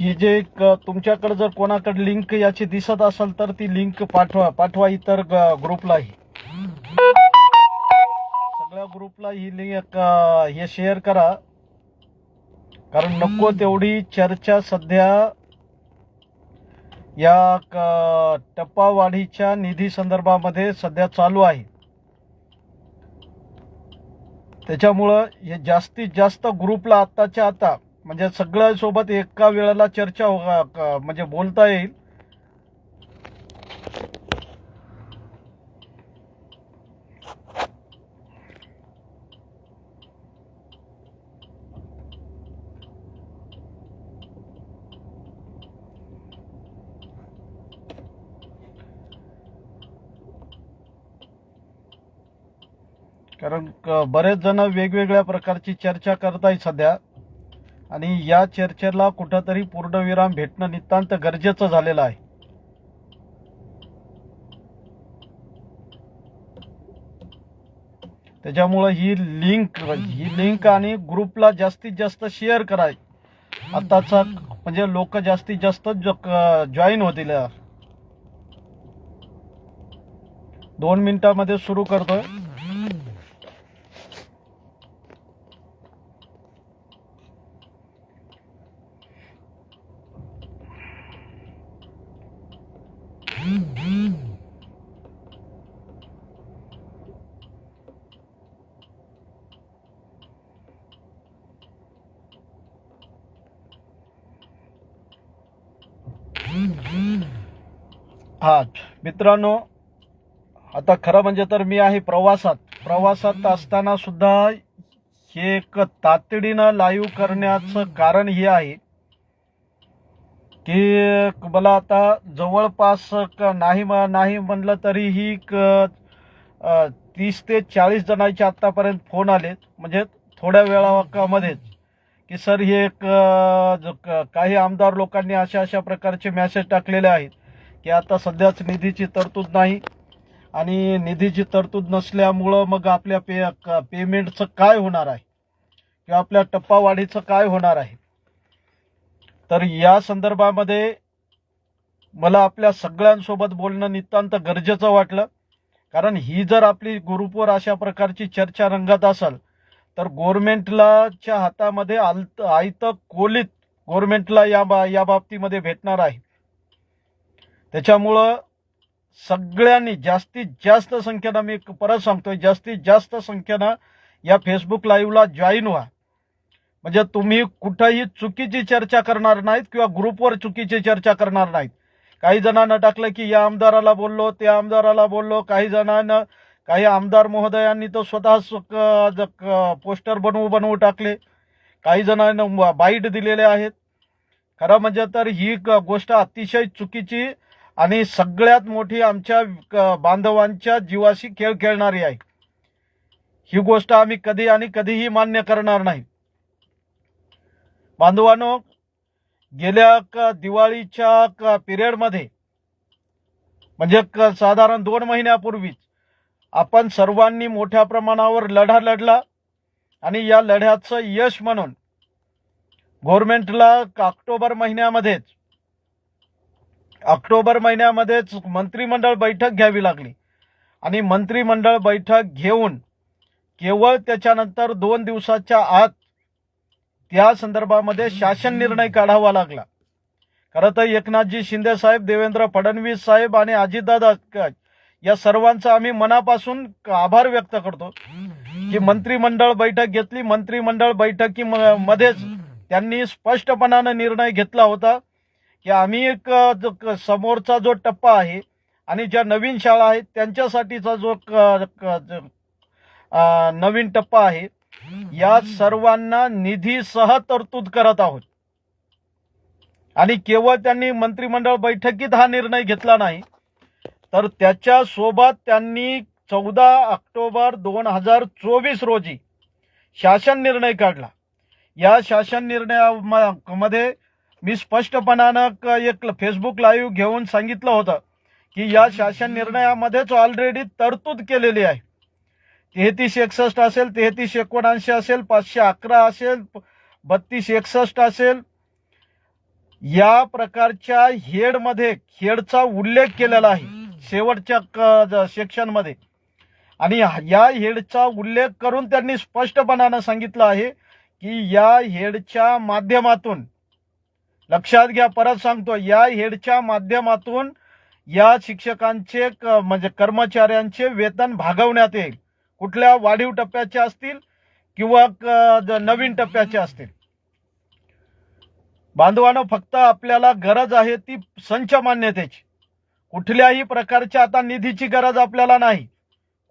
ही जे तुमच्याकडे जर कोणाकडे लिंक याची दिसत असेल तर ती लिंक पाठवा पाठवा इतर ग्रुपलाही सगळ्या ग्रुपला ही लिंक हे शेअर करा. कारण नको तेवढी चर्चा सध्या या क- टप्पावाढीच्या निधी संदर्भामध्ये सध्या चालू आहे. त्याच्यामुळं हे जास्तीत जास्त ग्रुपला आत्ताच्या आता म्हणजे सगळ्या सोबत एका वेळेला चर्चा हो- म्हणजे बोलता येईल. कारण बरेच जण वेगवेगळ्या प्रकारची चर्चा करतायत सध्या. आणि या चर्चेला कुठंतरी पूर्णविराम भेटणं नितांत गरजेचं झालेलं आहे. त्याच्यामुळं ही लिंक ही लिंक आणि ग्रुपला जास्तीत जास्त शेअर कराय. आताचा म्हणजे लोक जास्तीत जास्त जॉईन होतील. दोन मिनिटामध्ये सुरू करतोय. हा मित्रांनो आता खरं म्हणजे तर मी आहे प्रवासात. प्रवासात असताना सुद्धा हे एक तातडीनं लाईव्ह करण्याचं कारण हे आहे. की मला आता जवळपास नाही म- नाही म्हणलं तरीही क- तीस ते चाळीस जणांचे आत्तापर्यंत फोन आले म्हणजे थोड्या वेळामध्येच की सर हे एक काही आमदार लोकांनी अशा अशा प्रकारचे मॅसेज टाकलेले आहेत की आता सध्याच निधीची तरतूद नाही आणि निधीची तरतूद नसल्यामुळं मग आपल्या पे पेमेंटचं काय होणार आहे? किंवा आपल्या टप्पावाढीचं काय होणार आहे? तर या संदर्भामध्ये मला आपल्या सगळ्यांसोबत बोलणं नितांत गरजेचं वाटलं. कारण ही जर आपली ग्रुपवर अशा प्रकारची चर्चा रंगत असेल तर गोरमेंटलाच्या हातामध्ये आलत आयत कोलीत गोरमेंटला या बा या बाबतीमध्ये भेटणार आहे. त्याच्यामुळं सगळ्यांनी जास्तीत जास्त संख्येनं मी परत सांगतोय जास्तीत जास्त संख्येनं या फेसबुक लाईव्हला जॉईन व्हा. म्हणजे तुम्ही कुठंही चुकीची चर्चा करणार नाहीत किंवा ग्रुपवर चुकीची चर्चा करणार नाहीत. काही जणांना टाकलं की या आमदाराला बोललो त्या आमदाराला बोललो काही जणांना काही आमदार महोदयांनी तर स्वतः पोस्टर बनवू बनवू टाकले. काही जणांना बाईट दिलेले आहेत. खरं म्हणजे तर ही गोष्ट अतिशय चुकीची आणि सगळ्यात मोठी आमच्या क- बांधवांच्या जीवाशी खेळ खेळणारी आहे. ही गोष्ट आम्ही कधी आणि कधीही मान्य करणार नाही. बांधवांनो गेल्या दिवाळीच्या पिरियडमध्ये म्हणजे क- साधारण दोन महिन्यापूर्वीच आपण सर्वांनी मोठ्या प्रमाणावर लढा लढला आणि या लढ्याचं यश म्हणून गव्हर्नमेंटला ऑक्टोबर महिन्यामध्येच ऑक्टोबर महिन्यामध्येच मंत्रिमंडळ बैठक घ्यावी लागली. आणि मंत्रिमंडळ बैठक घेऊन केवळ त्याच्यानंतर दोन दिवसाच्या आत त्या संदर्भामध्ये शासन निर्णय काढावा लागला. खरं तर एकनाथजी शिंदे साहेब देवेंद्र फडणवीस साहेब आणि अजितदादा या सर्वांचा आम्ही मनापासून आभार व्यक्त करतो. की मंत्रिमंडळ बैठक घेतली. मंत्रिमंडळ बैठकीमध्येच त्यांनी स्पष्टपणानं निर्णय घेतला होता की आम्ही एक जो क- समोरचा जो टप्पा आहे आणि ज्या नवीन शाळा आहेत त्यांच्यासाठीचा जो क- क- नवीन टप्पा आहे या सर्वांना निधीसह तरतूद करत आहोत. आणि केवळ त्यांनी मंत्रिमंडळ बैठकीत हा निर्णय घेतला नाही तर त्याच्या सोबत त्यांनी चौदा ऑक्टोबर दोन हजार चोवीस रोजी शासन निर्णय काढला. या शासन निर्णयामध्ये मी स्पष्टपणानं एक फेसबुक लाईव्ह घेऊन सांगितलं होतं की या शासन निर्णयामध्येच ऑलरेडी तरतूद केलेली आहे. तेहतीस एकसष्ट असेल तेहतीस एकोणऐंशी असेल पाचशे अकरा असेल बत्तीस एकसष्ट असेल. या प्रकारच्या हेडमध्ये हेडचा उल्लेख केलेला आहे शेवटच्या सेक्शनमध्ये. आणि या हेडचा उल्लेख करून त्यांनी स्पष्टपणानं सांगितलं आहे की या हेडच्या माध्यमातून लक्षात घ्या परत सांगतो या हेडच्या माध्यमातून या शिक्षकांचे क- म्हणजे कर्मचाऱ्यांचे वेतन भागवण्यात येईल. कुठल्या वाढीव टप्प्याचे असतील किंवा नवीन टप्प्याचे असतील. बांधवानं फक्त आपल्याला गरज आहे ती संच मान्यतेची. कुठल्याही प्रकारच्या आता निधीची गरज आपल्याला नाही.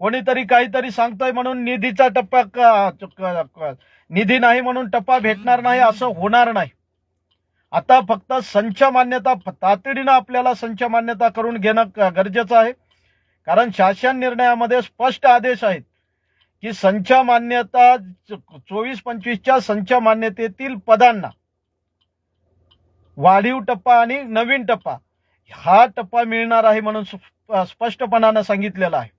कोणीतरी काहीतरी सांगतोय म्हणून निधीचा टप्पा निधी नाही म्हणून टप्पा भेटणार नाही असं होणार नाही. आता फक्त संच मान्यता तातडीनं आपल्याला संच मान्यता करून घेणं गरजेचं आहे. कारण शासन निर्णयामध्ये स्पष्ट आदेश आहेत. की संच मान्यता चोवीस पंचवीसच्या संच मान्यतेतील पदांना. वाढीव टप्पा आणि नवीन टप्पा. हा टप्पा मिळणार आहे म्हणून स्प- स्पष्टपणानं सांगितलेलं आहे.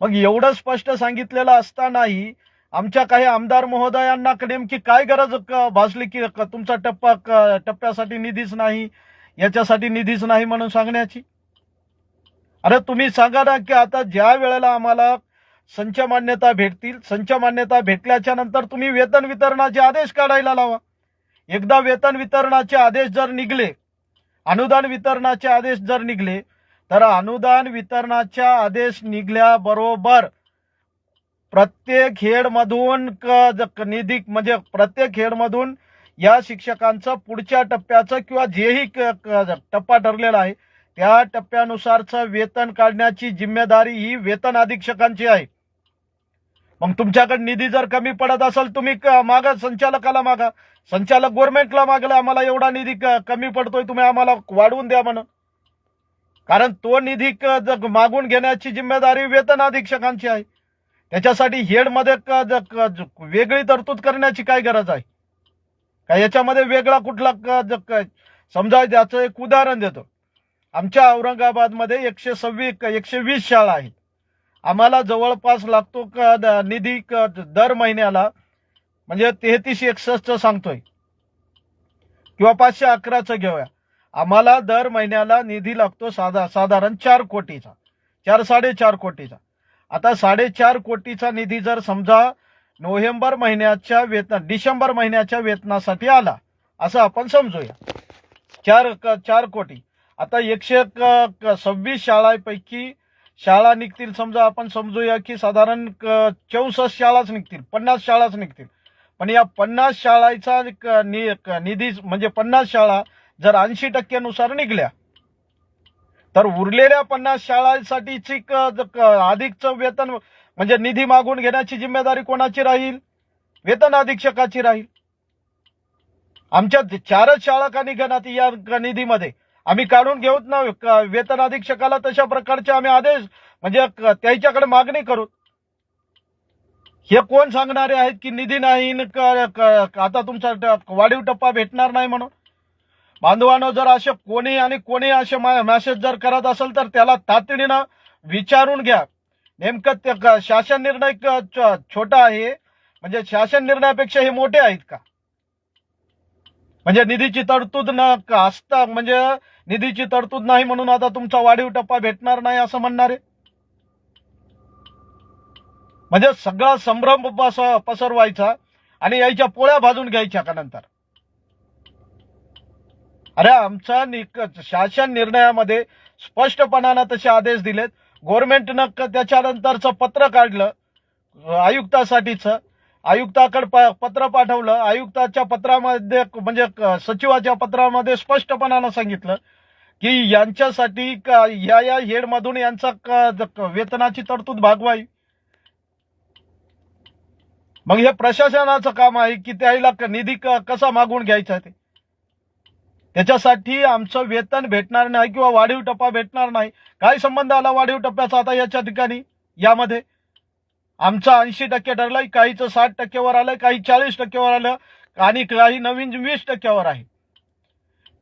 मग एवढं स्पष्ट सांगितलेलं असतानाही आमच्या काही आमदार महोदयांना नेमकी काय गरज भासली की तुमचा टप्पा टप्प्यासाठी निधीच नाही याच्यासाठी निधीच नाही म्हणून सांगण्याची? अरे तुम्ही सांगा ना की आता ज्या वेळेला आम्हाला संच मान्यता भेटतील. संच मान्यता भेटल्याच्या नंतर तुम्ही वेतन वितरणाचे आदेश काढायला लावा. एकदा वेतन वितरणाचे आदेश जर निघले अनुदान वितरणाचे आदेश जर निघले तर अनुदान वितरणाच्या आदेश निघल्याबरोबर प्रत्येक हेडमधून क- ज- निधी म्हणजे प्रत्येक हेडमधून या शिक्षकांचं पुढच्या टप्प्याचं किंवा जेही क- टप्पा ठरलेला आहे त्या टप्प्यानुसारचं वेतन काढण्याची जिम्मेदारी ही वेतन अधीक्षकांची आहे. मग तुमच्याकडे निधी जर कमी पडत असेल तुम्ही क- मागा संचालकाला मागा. संचालक गव्हर्नमेंटला मागला आम्हाला एवढा निधी कमी पडतोय तुम्ही आम्हाला वाढवून द्या म्हणून. कारण तो निधी क- मागून घेण्याची जिम्मेदारी वेतन अधीक्षकांची आहे. त्याच्यासाठी हेडमध्ये वेगळी तरतूद करण्याची काय गरज आहे? का याच्यामध्ये वेगळा कुठला समजा त्याचं एक उदाहरण देतो. आमच्या औरंगाबादमध्ये एकशे सव्वीस एकशे वीस शाळा आहेत. आम्हाला जवळपास लागतो का द- निधी क- दर महिन्याला म्हणजे तेहतीस एकसष्ट सांगतोय. किंवा पाचशे अकराचं घेऊया. आम्हाला दर महिन्याला निधी लागतो साधा साधारण चार कोटीचा. चार साडेचार कोटीचा. आता साडेचार कोटीचा निधी जर समजा नोव्हेंबर महिन्याच्या वेतन डिसेंबर महिन्याच्या वेतनासाठी आला असं आपण समजूया. चार चार कोटी. आता एकशे सव्वीस शाळांपैकी शाळा निघतील समजा आपण समजूया की साधारण चौसष्ट शाळाच निघतील पन्नास शाळाच निघतील. पण या पन्नास शाळाचा निधी म्हणजे पन्नास शाळा जर ऐंशी टक्क्यानुसार निघल्या तर उरलेल्या पन्नास शाळांसाठीची क- अधिकचं वेतन म्हणजे निधी मागून घेण्याची जिम्मेदारी कोणाची राहील? वेतन अधीक्षकाची राहील. आमच्या चारच शाळा का निघणार या निधीमध्ये? आम्ही काढून घेऊत ना वेतन अधीक्षकाला तशा प्रकारचे आम्ही आदेश म्हणजे त्यांच्याकडे त्याच्याकडे मागणी करू. हे कोण सांगणारे आहेत की निधी नाही आता तुमचा वाढीव टप्पा भेटणार नाही म्हणून? बांधवानं जर असे कोणी आणि कोणी असे मेसेज जर करत असेल तर त्याला तातडीनं विचारून घ्या. नेमकं ते शासन निर्णय छोटा आहे म्हणजे शासन निर्णयापेक्षा हे मोठे आहेत का? म्हणजे निधीची तरतूद न असता म्हणजे निधीची तरतूद नाही म्हणून आता तुमचा वाढीव टप्पा भेटणार नाही असं म्हणणारे? म्हणजे सगळा संभ्रम पसरवायचा आणि याच्या पोळ्या भाजून घ्यायच्या का नंतर? अरे आमचा शासन निर्णयामध्ये स्पष्टपणानं तसे आदेश दिलेत. गव्हर्नमेंटनं त्याच्यानंतरचं पत्र काढलं आयुक्तासाठीचं. आयुक्ताकडे प- पत्र पाठवलं. आयुक्ताच्या पत्रामध्ये म्हणजे सचिवाच्या पत्रामध्ये स्पष्टपणानं सांगितलं की यांच्यासाठी या या हेडमधून यांचा वेतनाची तरतूद भागवावी. मग हे प्रशासनाचं काम आहे की त्याला निधी कसा मागून घ्यायचा ते? त्याच्यासाठी आमचं वेतन भेटणार नाही किंवा वाढीव टप्पा भेटणार नाही. काय संबंध आला वाढीव टप्प्याचा आता याच्या ठिकाणी? यामध्ये? आमचा ऐंशी टक्के ठरलाय काहीचं साठ टक्क्यावर आलं काही चाळीस टक्क्यावर आलं आणि काही नवीन वीस टक्क्यावर आहे.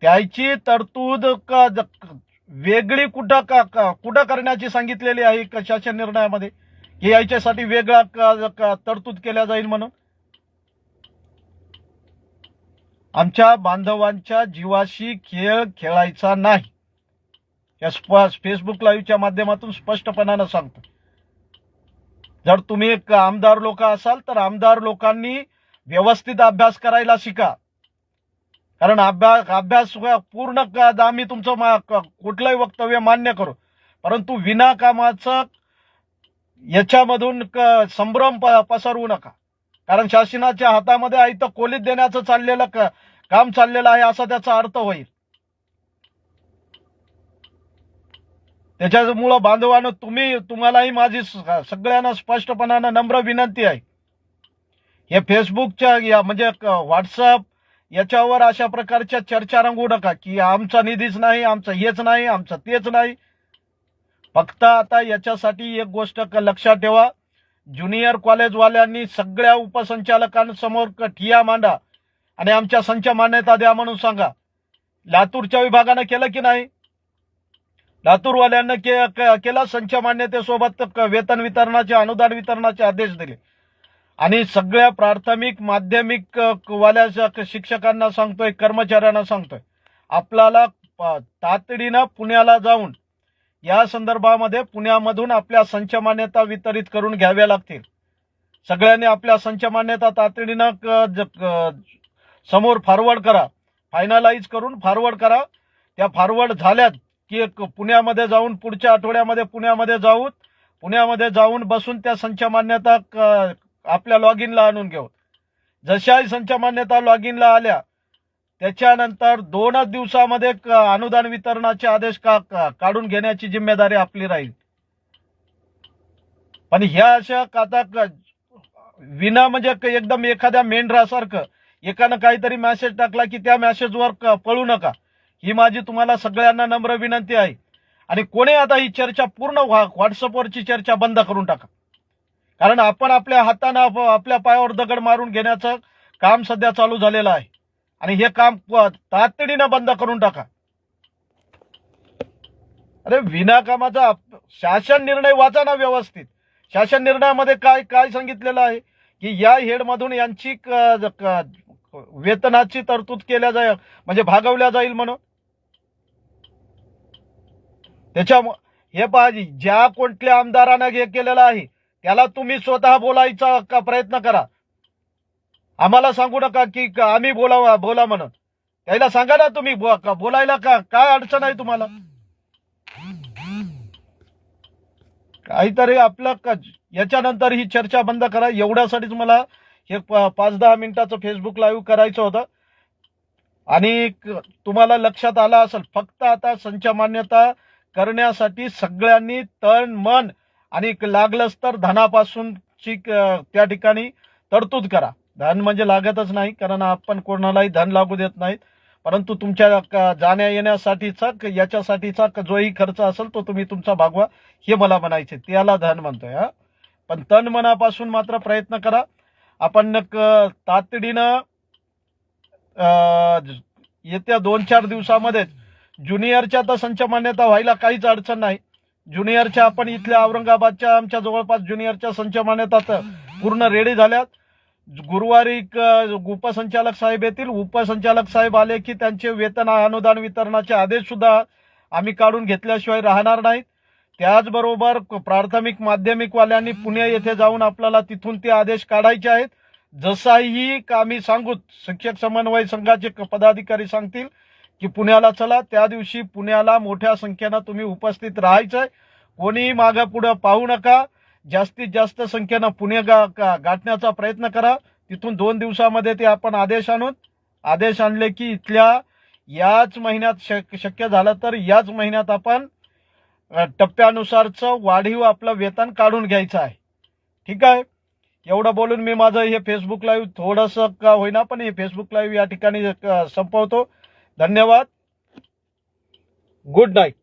त्याची तरतूद वेगळी कुठं का कुठं करण्याची सांगितलेली आहे कशाच्या शासन निर्णयामध्ये? की याच्यासाठी वेगळा तरतूद केल्या जाईल म्हणून? आमच्या बांधवांच्या जीवाशी खेळ खेळायचा नाही. या फेसबुक लाईव्हच्या माध्यमातून स्पष्टपणानं सांगतो. जर तुम्ही एक आमदार लोक असाल तर आमदार लोकांनी व्यवस्थित अभ्यास करायला शिका. कारण अभ्यास अभ्यास पूर्ण आम्ही तुमचं कुठलंही वक्तव्य मान्य करू. परंतु विनाकामाचं याच्यामधून संभ्रम प- पसरवू नका. कारण शासनाच्या हातामध्ये आहे तर कोलीत देण्याचं चाललेलं काम चाललेलं आहे असा त्याचा अर्थ होईल. त्याच्यामुळं बांधवानं तुम्ही तुम्हालाही माझी स- सगळ्यांना स्पष्टपणानं नम्र विनंती आहे. हे फेसबुकच्या या म्हणजे व्हॉट्सअप याच्यावर अशा प्रकारच्या चर्चा रंगू नका की आमचा निधीच नाही आमचं हेच नाही आमचं तेच नाही. फक्त आता याच्यासाठी एक गोष्ट लक्षात ठेवा. ज्युनियर कॉलेजवाल्यांनी सगळ्या उपसंचालकांसमोर ठिया मांडा. आणि आमच्या संच मान्यता द्या म्हणून सांगा. लातूरच्या विभागानं केलं की नाही? लातूरवाल्यांना के, के केला संच मान्यतेसोबत क- वेतन वितरणाचे अनुदान वितरणाचे आदेश दिले. आणि सगळ्या प्राथमिक माध्यमिक वाल्या क- शिक्षकांना सांगतोय कर्मचाऱ्यांना सांगतोय. आपल्याला प- तातडीनं पुण्याला जाऊन या संदर्भामध्ये पुण्यामधून आपल्या संच मान्यता वितरित करून घ्याव्या लागतील. सगळ्यांनी आपल्या संच मान्यता तातडीनं क- ज- समोर फॉरवर्ड करा. फायनलाइज करून फॉरवर्ड करा. त्या फॉरवर्ड झाल्यात. की पुण्यामध्ये जाऊन पुढच्या आठवड्यामध्ये पुण्यामध्ये जाऊन पुण्यामध्ये जाऊन बसून त्या संच मान्यता आपल्या लॉग इनला आणून घेऊ. जशाही संच मान्यता लॉग इनला आल्या त्याच्यानंतर दोनच दिवसामध्ये अनुदान वितरणाचे आदेश का काढून घेण्याची जिम्मेदारी आपली राहील. पण ह्या अशा आता क- विना म्हणजे एकदम एखाद्या मेंढरासारखं एकानं काहीतरी मेसेज टाकला की त्या मॅसेजवर पळू नका. ही माझी तुम्हाला सगळ्यांना नम्र विनंती आहे. आणि कोणी आता ही चर्चा पूर्ण व्हा- व्हॉट्सअपवरची चर्चा बंद करून टाका. कारण आपण आपल्या हातानं आपल्या पायावर दगड मारून घेण्याचं काम सध्या चालू झालेलं आहे. आणि हे काम तातडीनं बंद करून टाका. अरे विनाकामाचा शासन निर्णय वाचा ना व्यवस्थित. शासन निर्णयामध्ये काय काय सांगितलेलं आहे? की या हेडमधून यांची वेतनाची तरतूद केल्या जाईल म्हणजे भागवल्या जाईल म्हणून? त्याच्यामुळे हे पाहिजे ज्या कोणत्या आमदारानं हे केलेलं आहे त्याला तुम्ही स्वतः बोलायचा का प्रयत्न करा. आम्हाला सांगू नका की आम्ही बोलावा बोला म्हणत त्याला सांगा ना तुम्ही बोलायला का काय अडचण आहे तुम्हाला? काहीतरी आपलं याच्यानंतर ही चर्चा बंद करा. एवढ्यासाठीच मला हे पाच दहा मिनिटाचं फेसबुक लाईव्ह करायचं होतं. आणि तुम्हाला लक्षात आलं असेल फक्त आता संच मान्यता करण्यासाठी सगळ्यांनी तन मन आणि लागलंच तर धनापासूनची क- त्या ठिकाणी तरतूद करा. धन म्हणजे लागतच नाही कारण आपण कोणालाही धन लागू देत नाहीत. परंतु तुमच्या क- जाण्या येण्यासाठीचा क- याच्यासाठीचा क- जोही खर्च असेल तो तुम्ही तुमचा भागवा हे मला म्हणायचे. त्याला धन म्हणतोय हा. पण तन मनापासून मात्र प्रयत्न करा. आपण क- तातडीनं येत्या दोन चार दिवसामध्येच ज्युनियरच्या तर संच मान्यता व्हायला काहीच अडचण नाही. ज्युनियरच्या आपण इथल्या औरंगाबादच्या आमच्या जवळपास ज्युनियरच्या संच मान्यता तर पूर्ण रेडी झाल्यात. गुरुवारी क- उपसंचालक साहेब येतील. उपसंचालक साहेब आले की त्यांचे वेतन अनुदान वितरणाचे आदेश सुद्धा आम्ही काढून घेतल्याशिवाय राहणार नाहीत. त्याचबरोबर प्राथमिक माध्यमिकवाल्यांनी पुणे येथे जाऊन आपल्याला तिथून ते आदेश काढायचे आहेत. जसाही का आम्ही सांगू शिक्षक समन्वय संघाचे क- पदाधिकारी सांगतील. की पुण्याला चला. त्या दिवशी पुण्याला मोठ्या संख्येनं तुम्ही उपस्थित राहायचंय. कोणीही मागं पुढं पाहू नका. जास्तीत जास्त संख्येनं पुणे गा गाठण्याचा प्रयत्न करा. तिथून दोन दिवसामध्ये ते आपण आदेश आणून आदेश आणले की इथल्या याच महिन्यात शक शक्य झालं तर याच महिन्यात आपण टप्प्यानुसारचं वाढीव आपलं वेतन काढून घ्यायचं आहे. ठीक आहे? एवढं बोलून मी माझं हे फेसबुक लाईव्ह थोडंसं का होईना पण हे फेसबुक लाईव्ह या ठिकाणी संपवतो. धन्यवाद. Good night